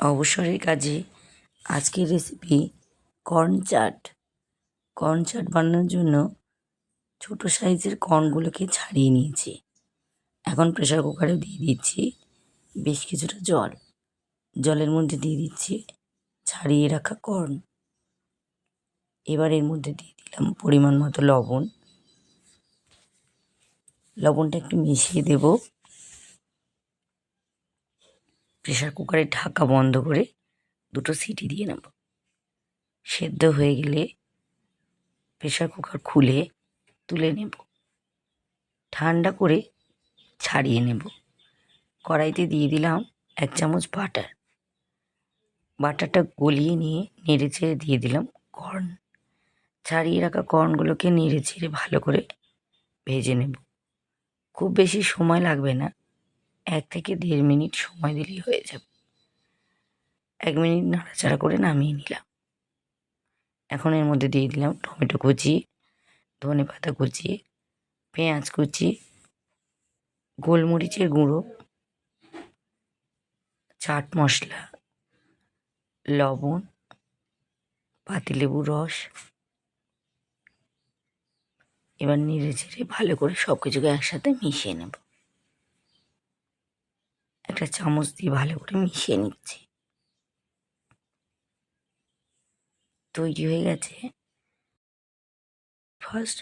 অবসরের কাজে আজকের recipe corn chaat corn chaat বানানোর জন্য ছোটো সাইজের কর্নগুলোকে ছাড়িয়ে নিয়েছি। এখন প্রেসার কুকারে দিয়ে দিচ্ছি বেশ কিছুটা জল। জলের মধ্যে দিয়ে দিচ্ছি ছাড়িয়ে রাখা কর্ন এবার এর মধ্যে দিয়ে দিলাম পরিমাণ মতো লবণ। লবণটা একটু মিশিয়ে দেব। প্রেসার কুকারে ঢাকা বন্ধ করে দুটো সিটি দিয়ে নেব। সেদ্ধ হয়ে গেলে প্রেশার কুকার খুলে তুলে নেব। ঠান্ডা করে ছাড়িয়ে নেব। কড়াইতে দিয়ে দিলাম এক চামচ বাটার। বাটারটা গলিয়ে নিয়ে নেড়ে চেড়ে দিয়ে দিলাম কর্ন। ছাড়িয়ে রাখা কর্নগুলোকে নেড়ে চেড়ে ভালো করে ভেজে নেব। খুব বেশি সময় লাগবে না। এক থেকে দেড় মিনিট সময় দিলেই হয়ে যাবে। এক মিনিট নাড়াচাড়া করে নামিয়ে নিলাম। এখন এর মধ্যে দিয়ে দিলাম টমেটো কুচি, ধনে পাতা কুচি, পেঁয়াজ কুচি, গোলমরিচের গুঁড়ো, চাট মশলা, লবণ, পাতিলেবুর রস। এবার নেড়ে চেড়ে ভালো করে সব কিছুকে একসাথে মিশিয়ে নেব। একটা চামচ দিয়ে ভালো করে মিশিয়ে নিচ্ছি। তৈরি হয়ে গেছে ফার্স্ট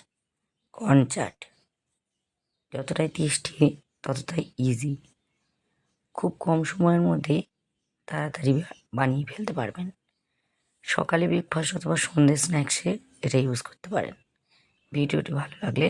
কর্ন চাট যতটাই টেস্টি ততটাই ইজি খুব কম সময়ের মধ্যে তাড়াতাড়ি বানিয়ে ফেলতে পারবেন। সকালে ব্রেকফাস্ট অথবা সন্ধ্যে স্ন্যাক্সে এটা ইউজ করতে পারেন। ভিডিওটি ভালো লাগলে